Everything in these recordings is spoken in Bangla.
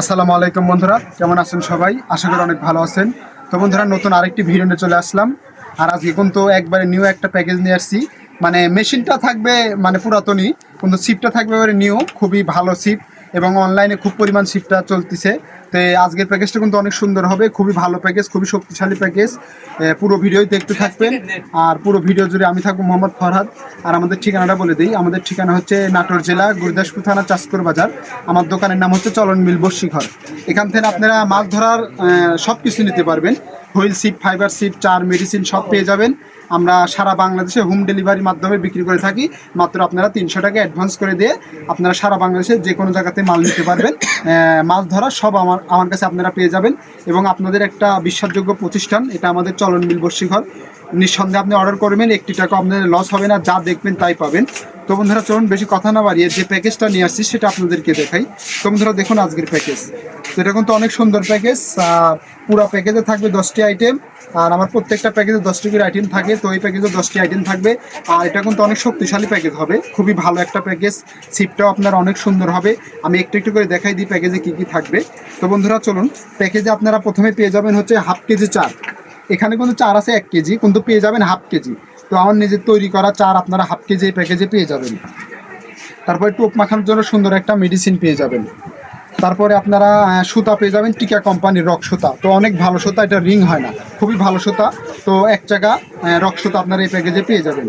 আসসালামু আলাইকুম বন্ধুরা, কেমন আছেন সবাই? আশা করি অনেক ভালো আছেন। তো বন্ধুরা, নতুন আরেকটি ভিডিও নিয়ে চলে আসলাম। আর আজকে কিন্তু একবারে নিউ একটা প্যাকেজ নিয়ে আসছি। মানে মেশিনটা থাকবে মানে পুরাতনই, কিন্তু সিপটা থাকবে এবারে নিউ খুবই ভালো সিপ এবং অনলাইনে খুব পরিমাণ সিপটা চলতেছে। তো আজকের প্যাকেজটা কিন্তু অনেক সুন্দর হবে, খুবই ভালো প্যাকেজ খুবই শক্তিশালী প্যাকেজ পুরো ভিডিওই দেখতে থাকবেন। আর পুরো ভিডিও জুড়ে আমি থাকব মোহাম্মদ ফরহাদ। আর আমাদের ঠিকানাটা বলে দিই, আমাদের ঠিকানা হচ্ছে নাটোর জেলা, গুরুদাসপুর থানা চাষকর বাজার। আমার দোকানের নাম হচ্ছে চলন মিল বস্যিঘর এখান থেকে আপনারা মাছ ধরার সব কিছু নিতে পারবেন। হুইল সিপ, ফাইবার সিপ, চার, মেডিসিন সব পেয়ে যাবেন। আমরা সারা বাংলাদেশে হোম ডেলিভারির মাধ্যমে বিক্রি করে থাকি। মাত্র আপনারা তিনশো টাকা অ্যাডভান্স করে দিয়ে আপনারা সারা বাংলাদেশে যে কোনো জায়গাতে মাল নিতে পারবেন। মাছ ধরা সব আমার আমার কাছে আপনারা পেয়ে যাবেন এবং আপনাদের একটা বিশ্বাসযোগ্য প্রতিষ্ঠান, এটা আমাদের চলন মিল বস্যিঘর নিঃসন্দেহে আপনি অর্ডার করবেন, একটি টাকা আপনাদের লস হবে না, যা দেখবেন তাই পাবেন। তো বন্ধুরা, চলুন বেশি কথা না বাড়িয়ে যে প্যাকেজটা নিয়ে আসছি, সেটা আপনাদেরকে দেখাই। তো বন্ধুরা, দেখুন আজকের প্যাকেজ তো এটা কিন্তু অনেক সুন্দর প্যাকেজ পুরো প্যাকেজে থাকবে দশটি আইটেম আর আমার প্রত্যেকটা প্যাকেজে দশটি করে আইটেম থাকে, তো এই প্যাকেজে দশটি আইটেম থাকবে। আর এটা কিন্তু অনেক শক্তিশালী প্যাকেজ হবে, খুবই ভালো একটা প্যাকেজ। সিপটাও আপনার অনেক সুন্দর হবে। আমি একটু একটু করে দেখাই দিই প্যাকেজে কী কী থাকবে। তো বন্ধুরা, চলুন। প্যাকেজে আপনারা প্রথমে পেয়ে যাবেন হচ্ছে হাফ কেজি চার। এখানে কিন্তু চার আছে এক কেজি, কিন্তু পেয়ে যাবেন হাফ কেজি। তো আমার নিজের তৈরি করা চার আপনারা হাফ কেজি এই প্যাকেজে পেয়ে যাবেন। তারপরে টোপ মাখানোর জন্য সুন্দর একটা মেডিসিন পেয়ে যাবেন। তারপরে আপনারা সুতা পেয়ে যাবেন টিকা কোম্পানির রক সুতা। তো অনেক ভালো সুতা, এটা রিং হয় না। খুবই ভালো সুতা। তো এক জায়গা রক সুতা আপনারা এই প্যাকেজে পেয়ে যাবেন।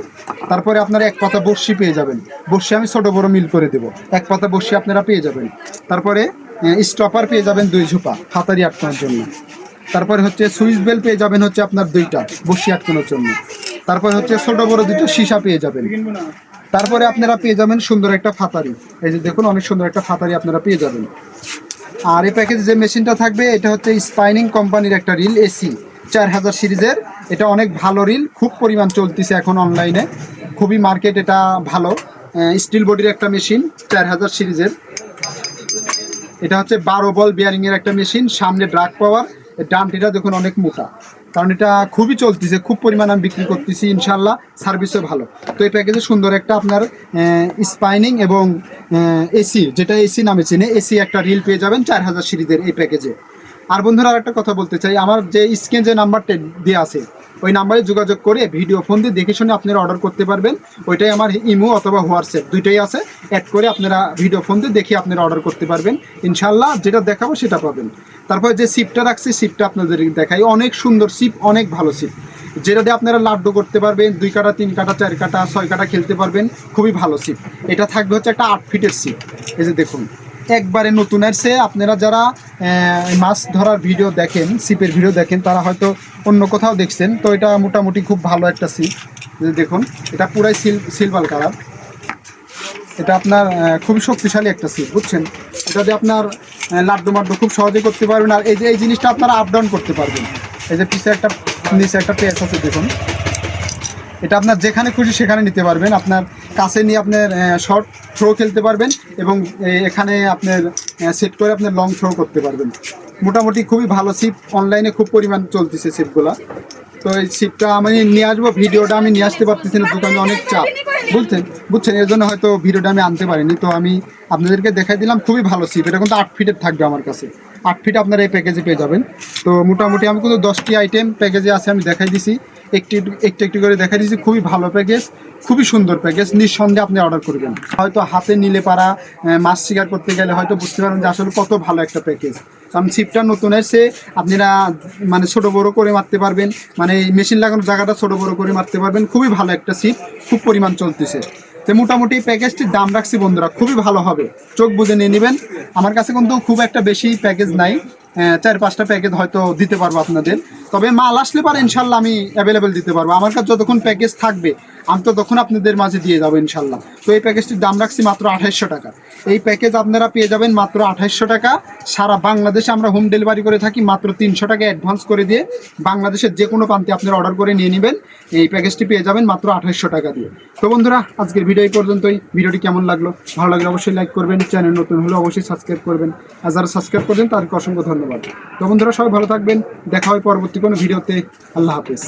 তারপরে আপনারা এক পাতা বর্ষি পেয়ে যাবেন। বর্ষি আমি ছোটো বড় মিল করে দেবো। এক পাতা বর্ষি আপনারা পেয়ে যাবেন। তারপরে স্টপার পেয়ে যাবেন দুই ঝোপা, হাতারি আটকানোর জন্য। তারপরে হচ্ছে সুইচ বেল পেয়ে যাবেন হচ্ছে আপনার দুইটা বসি আটকানোর জন্য। তারপরে হচ্ছে ছোটো বড় দুটো সীসা পেয়ে যাবেন। তারপরে আপনারা পেয়ে যাবেন সুন্দর একটা ফাতারি। এই যে দেখুন, অনেক সুন্দর একটা ফাতারি আপনারা পেয়ে যাবেন। আর এই প্যাকেজে যে মেশিনটা থাকবে, এটা হচ্ছে স্পাইনিং কোম্পানির একটা রিল এসি চার হাজার সিরিজের। এটা অনেক ভালো রিল খুব পরিমাণ চলতেছে এখন অনলাইনে খুবই মার্কেট এটা ভালো। স্টিল বডির একটা মেশিন চার হাজার সিরিজের। এটা হচ্ছে বারো বল বিয়ারিংয়ের একটা মেশিন সামনে ড্রাগ পাওয়ার ডামটিটা দেখুন অনেক মোটা। কারণ এটা খুবই চলতেছে, খুব পরিমাণ আমি বিক্রি করতেছি ইনশাল্লাহ সার্ভিসও ভালো। তো এই প্যাকেজে সুন্দর একটা আপনার স্পাইনিং এবং এসি যেটা এসি নামে চিনে এসি একটা রিল পেয়ে যাবেন চার হাজার সিরিজের এই প্যাকেজে আর বন্ধুরা আর একটা কথা বলতে চাই, আমার যে স্ক্রিন যে নাম্বারটা দেওয়া আছে ওই নাম্বারে যোগাযোগ করে ভিডিও ফোন দিয়ে দেখে শুনে আপনারা অর্ডার করতে পারবেন। ওইটাই আমার ইমো অথবা হোয়াটসঅ্যাপ দুইটাই আছে। অ্যাড করে আপনারা ভিডিও ফোন দিয়ে দেখে আপনারা অর্ডার করতে পারবেন। ইনশাল্লাহ যেটা দেখাবো সেটা পাবেন। তারপর যে সিপটা রাখছি সিপটা আপনাদের দেখাই। অনেক সুন্দর সিপ অনেক ভালো সিপ যেটা দিয়ে আপনারা লাড্ডু করতে পারবেন, দুই কাটা, তিন কাটা, চার কাটা, ছয় কাটা খেলতে পারবেন। খুবই ভালো সিপ এটা থাকবে হচ্ছে একটা আট ফিটের সিপ এই যে দেখুন। একবারে নতুন আসছে। আপনারা যারা মাছ ধরার ভিডিও দেখেন সিপের ভিডিও দেখেন, তারা হয়তো অন্য কোথাও দেখছেন। তো এটা মোটামুটি খুব ভালো একটা সিপ দেখুন, এটা পুরাই সিল সিলভার কালার এটা আপনার খুবই শক্তিশালী একটা সিপ বুঝছেন? এটা দিয়ে আপনার লাড্ডু মাড্ডু খুব সহজে করতে পারবেন, আর এই যে, এই জিনিসটা আপনারা আপ ডাউন করতে পারবেন। এই যে পিছে একটা, নিচে একটা পেঁয়াজ আছে, দেখুন। এটা আপনার যেখানে খুশি সেখানে নিতে পারবেন। আপনার কাছে নিয়ে আপনার শর্ট থ্রো খেলতে পারবেন এবং এখানে আপনার সেট করে আপনার লং থ্রো করতে পারবেন। মোটামুটি খুবই ভালো সিপ অনলাইনে খুব পরিমাণ চলতেছে সিপগুলা তো এই সিপটা আমি নিয়ে আসব, ভিডিওটা আমি নিয়ে আসতে পারতেছি না দোকানে অনেক চাপ। বুঝছেন? বুঝছেন? এর জন্য হয়তো ভিডিওটা আমি আনতে পারিনি। তো আমি আপনাদেরকে দেখাই দিলাম, খুবই ভালো সিপ এটা কিন্তু আট ফিটের থাকবে আমার কাছে। আট ফিট আপনারা এই প্যাকেজে পেয়ে যাবেন। তো মোটামুটি আমি কিন্তু দশটি আইটেম প্যাকেজে আছে, আমি দেখাই দিছি। একটি একটু একটু করে দেখা দিছি খুবই ভালো প্যাকেজ খুবই সুন্দর প্যাকেজ নিঃসন্দেহে আপনি অর্ডার করবেন। হয়তো হাতে নিলে পারা মাছ শিকার করতে গেলে হয়তো বুঝতে পারেন যে আসলে কত ভালো একটা প্যাকেজ কারণ ছিপটা নতুন এসে আপনারা মানে ছোট বড় করে মারতে পারবেন। মানে মেশিন লাগানোর জায়গাটা ছোট বড় করে মারতে পারবেন। খুবই ভালো একটা ছিপ খুব পরিমাণ চলতেছে। তো মোটামুটি এই প্যাকেজটির দাম রাখছি বন্ধুরা, খুবই ভালো হবে। চোখ বুঝে নিয়ে নেবেন। আমার কাছে কিন্তু খুব একটা বেশি প্যাকেজ নাই। চার পাঁচটা প্যাকেজ হয়তো দিতে পারব আপনাদের। তবে মাল আসলে পারে ইনশাল্লাহ আমি অ্যাভেলেবেল দিতে পারব। আমার কাছে যতক্ষণ প্যাকেজ থাকবে আমি তো তখন আপনাদের মাঝে দিয়ে যাব ইনশাল্লাহ। তো এই প্যাকেজটির দাম রাখছি মাত্র আঠাইশশো টাকা। এই প্যাকেজ আপনারা পেয়ে যাবেন মাত্র আঠাইশশো টাকা। সারা বাংলাদেশে আমরা হোম ডেলিভারি করে থাকি মাত্র তিনশো টাকা অ্যাডভান্স করে দিয়ে বাংলাদেশের যে কোনো প্রান্তে আপনারা অর্ডার করে নিয়ে নেবেন। এই প্যাকেজটি পেয়ে যাবেন মাত্র আঠাইশশো টাকা দিয়ে। তো বন্ধুরা, আজকের ভিডিও এই পর্যন্তই। ভিডিওটি কেমন লাগল? ভালো লাগলে অবশ্যই লাইক করবেন। চ্যানেল নতুন হলে অবশ্যই সাবস্ক্রাইব করবেন। আর যারা সাবস্ক্রাইব করবেন তাদেরকে অসংখ্য ধন্যবাদ। তো বন্ধুরা, সবাই ভালো থাকবেন। দেখা হয় পরবর্তী কোনো ভিডিওতে আল্লাহ হাফেজ।